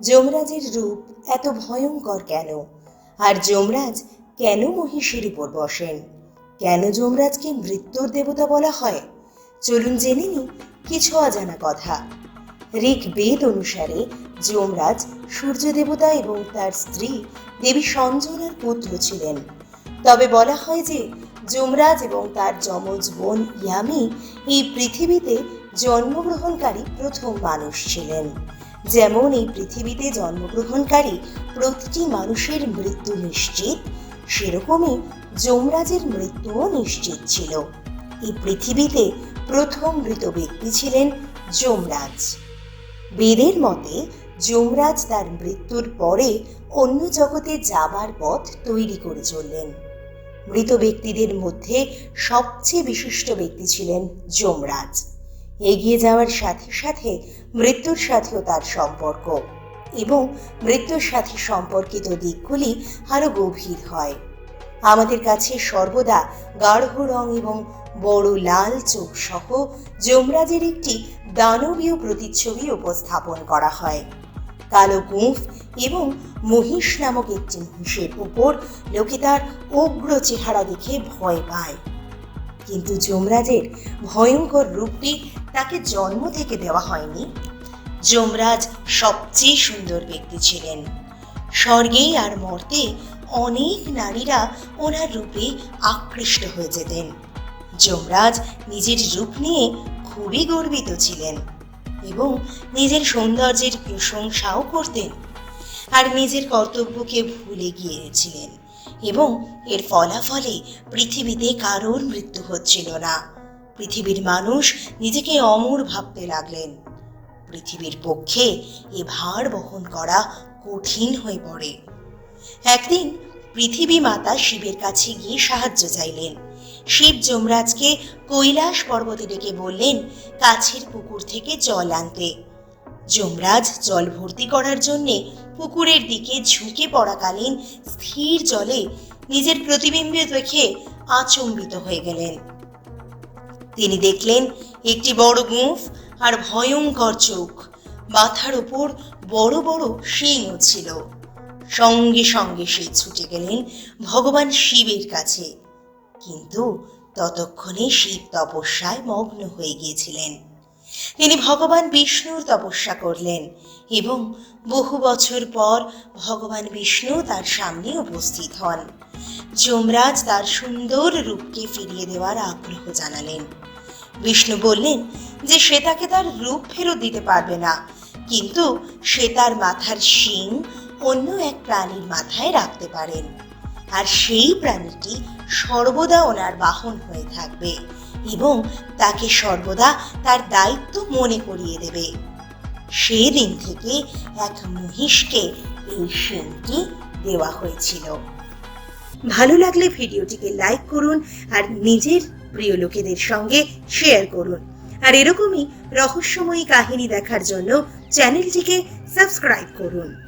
যমরাজের রূপ এত ভয়ঙ্কর কেন? আর যমরাজ কেন মহিষীর উপর বসেন? কেন যমরাজকে মৃত্যুর দেবতা বলা হয়? চলুন জেনে নিই কিছু অজানা কথা। ঋক বেদ অনুসারে যমরাজ সূর্য দেবতা এবং তার স্ত্রী দেবী সঞ্জনার পুত্র ছিলেন। তবে বলা হয় যে যমরাজ এবং তার যমজ বোন ইয়ামি এই পৃথিবীতে জন্মগ্রহণকারী প্রথম মানুষ ছিলেন। যেমন এই পৃথিবীতে জন্মগ্রহণকারী প্রতিটি মানুষের মৃত্যু নিশ্চিত, সেরকমই যমরাজের মৃত্যুও নিশ্চিত ছিল। এই পৃথিবীতে প্রথম মৃত ব্যক্তি ছিলেন যমরাজ। বেদের মতে, যমরাজ তার মৃত্যুর পরে অন্য জগতে যাবার পথ তৈরি করে চললেন। মৃত ব্যক্তিদের মধ্যে সবচেয়ে বিশিষ্ট ব্যক্তি ছিলেন যমরাজ। এগিয়ে যাওয়ার সাথে সাথে মৃত্যুর সাথেও তার সম্পর্ক এবং মৃত্যুর সাথে সম্পর্কিত দিকগুলি আরও গভীর হয়। আমাদের কাছে সর্বদা গাঢ় রং এবং বড় লাল চোখ সহ যমরাজের একটি দানবীয় প্রতিচ্ছবি উপস্থাপন করা হয়। কালো গুঁফ এবং মহিষ নামক একটি মহিষের উপর লোকে তার উগ্র চেহারা দেখে ভয় পায়। কিন্তু যমরাজের ভয়ঙ্কর রূপটি তাকে জন্ম থেকে দেওয়া হয়নি। যমরাজ সবচেয়ে সুন্দর ব্যক্তি ছিলেন। স্বর্গে আর মর্তে অনেক নারীরা ওনার রূপে আকৃষ্ট হয়ে যেতেন। যমরাজ নিজের রূপ নিয়ে খুবই গর্বিত ছিলেন এবং নিজের সৌন্দর্যের প্রশংসাও করতেন আর নিজের কর্তব্যকে ভুলে গিয়েছিলেন এবং এর ফলাফলে পৃথিবীতে কারোর মৃত্যু হচ্ছিল না। পৃথিবীর মানুষ নিজেকে অমর ভাবতে লাগলেন। পৃথিবীর পক্ষে এ ভার বহন করা কঠিন হয়ে পড়ে। একদিন পৃথিবী মাতা শিবের কাছে গিয়ে সাহায্য চাইলেন। শিব যমরাজকে কৈলাস পর্বতে ডেকে বললেন, কাছের পুকুর থেকে জল আনতে। যমরাজ জল ভর্তি করার জন্যে পুকুরের দিকে ঝুঁকে পড়াকালীন স্থির জলে নিজের প্রতিবিম্ব দেখে আচম্বিত হয়ে গেলেন। তিনি দেখলেন একটি বড় গুঁফ আর ভয়ঙ্কর চোখ। মাথার উপর বড় বড় শিংও ছিল। সঙ্গে সঙ্গে সে ছুটে গেলেন ভগবান শিবের কাছে। কিন্তু ততক্ষণে শিব তপস্যায় মগ্ন হয়ে গিয়েছিলেন। তিনি ভগবান বিষ্ণুর তপস্যা করলেন এবং বহু বছর পর ভগবান বিষ্ণু তার সামনে উপস্থিত হন। যমরাজ তার সুন্দর রূপকে ফিরিয়ে দেওয়ার আগ্রহ জানালেন। বিষ্ণু বললেন যে সে তাকে তার রূপ ফেরত দিতে পারবে না, কিন্তু সে তার মাথার শিং অন্য এক প্রাণীর মাথায় রাখতে পারেন। আর সেই প্রাণীটি সর্বদা ওনার বাহন হয়ে থাকবে। এবং তাকে সর্বদা তার দায়িত্ব মনে করিয়ে দেবে। সেই দিন থেকে এক মহিষকে এই শিংটি দেওয়া হয়েছিল। ভালো লাগলে ভিডিওটিকে লাইক করুন আর নিজের প্রিয় লোকেদের সঙ্গে শেয়ার করুন। আর এরকমই রহস্যময়ী কাহিনী দেখার জন্য চ্যানেলটিকে সাবস্ক্রাইব করুন।